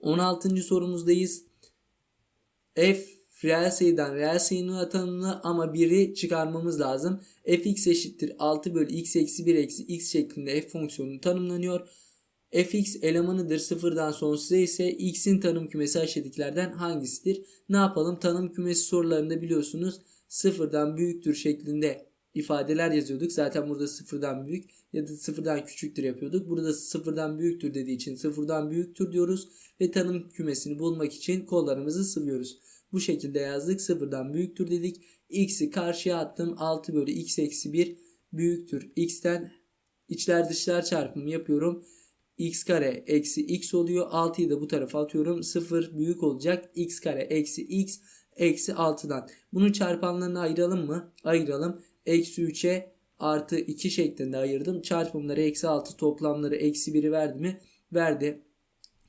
16. sorumuzdayız. F reel sayıdan reel sayının tanımlı ama biri çıkarmamız lazım. fx eşittir 6 bölü x eksi 1 eksi x şeklinde f fonksiyonu tanımlanıyor. fx elemanıdır sıfırdan sonsuza ise x'in tanım kümesi aşağıdakilerden hangisidir? Ne yapalım? Tanım kümesi sorularında biliyorsunuz sıfırdan büyüktür şeklinde ifadeler yazıyorduk. Zaten burada sıfırdan büyük ya da sıfırdan küçüktür yapıyorduk. Burada sıfırdan büyüktür dediği için sıfırdan büyüktür diyoruz ve tanım kümesini bulmak için kollarımızı sıvıyoruz. Bu şekilde yazdık. Sıfırdan büyüktür dedik. X'i karşıya attım. 6 bölü x eksi 1 büyüktür. X'ten içler dışlar çarpımı yapıyorum. x kare eksi x oluyor. 6'yı da bu tarafa atıyorum. 0 büyük olacak. x kare eksi x eksi 6'dan. Bunu çarpanlarına ayıralım mı? Ayıralım. Eksi 3'e artı 2 şeklinde ayırdım. Çarpımları eksi 6 toplamları eksi 1'i verdi mi? Verdi.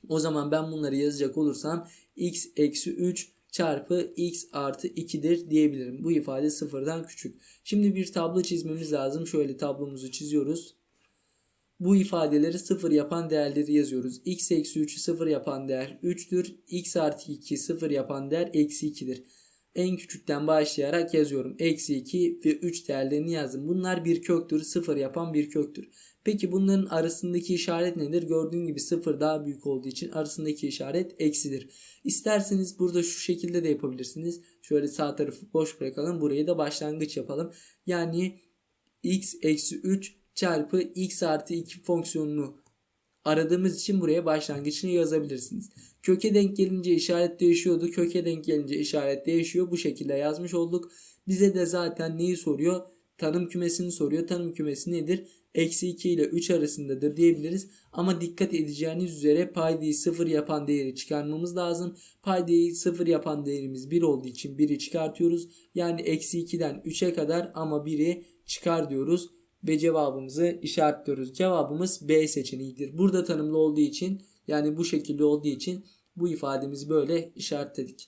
O zaman ben bunları yazacak olursam x eksi 3 çarpı x artı 2'dir diyebilirim. Bu ifade sıfırdan küçük. Şimdi bir tablo çizmemiz lazım. Şöyle tablomuzu çiziyoruz. Bu ifadeleri sıfır yapan değerleri yazıyoruz. x eksi 3'ü sıfır yapan değer 3'tür. x artı 2 sıfır yapan değer eksi 2'dir. En küçükten başlayarak yazıyorum. Eksi 2 ve 3 değerlerini yazdım. Bunlar bir köktür. Sıfır yapan bir köktür. Peki bunların arasındaki işaret nedir? Gördüğün gibi sıfır daha büyük olduğu için arasındaki işaret eksidir. İsterseniz burada şu şekilde de yapabilirsiniz. Şöyle sağ tarafı boş bırakalım. Burayı da başlangıç yapalım. Yani x eksi 3 çarpı x artı 2 fonksiyonunu aradığımız için buraya başlangıçını yazabilirsiniz. Köke denk gelince işaret değişiyordu. Köke denk gelince işaret değişiyor. Bu şekilde yazmış olduk. Bize de zaten neyi soruyor? Tanım kümesini soruyor. Tanım kümesi nedir? Eksi 2 ile 3 arasındadır diyebiliriz. Ama dikkat edeceğiniz üzere paydayı 0 yapan değeri çıkarmamız lazım. Paydayı 0 yapan değerimiz 1 olduğu için 1'i çıkartıyoruz. Yani eksi 2'den 3'e kadar ama 1'i çıkar diyoruz. Ve cevabımızı işaretliyoruz. Cevabımız B seçeneğidir. Burada tanımlı olduğu için yani bu şekilde olduğu için bu ifademizi böyle işaretledik.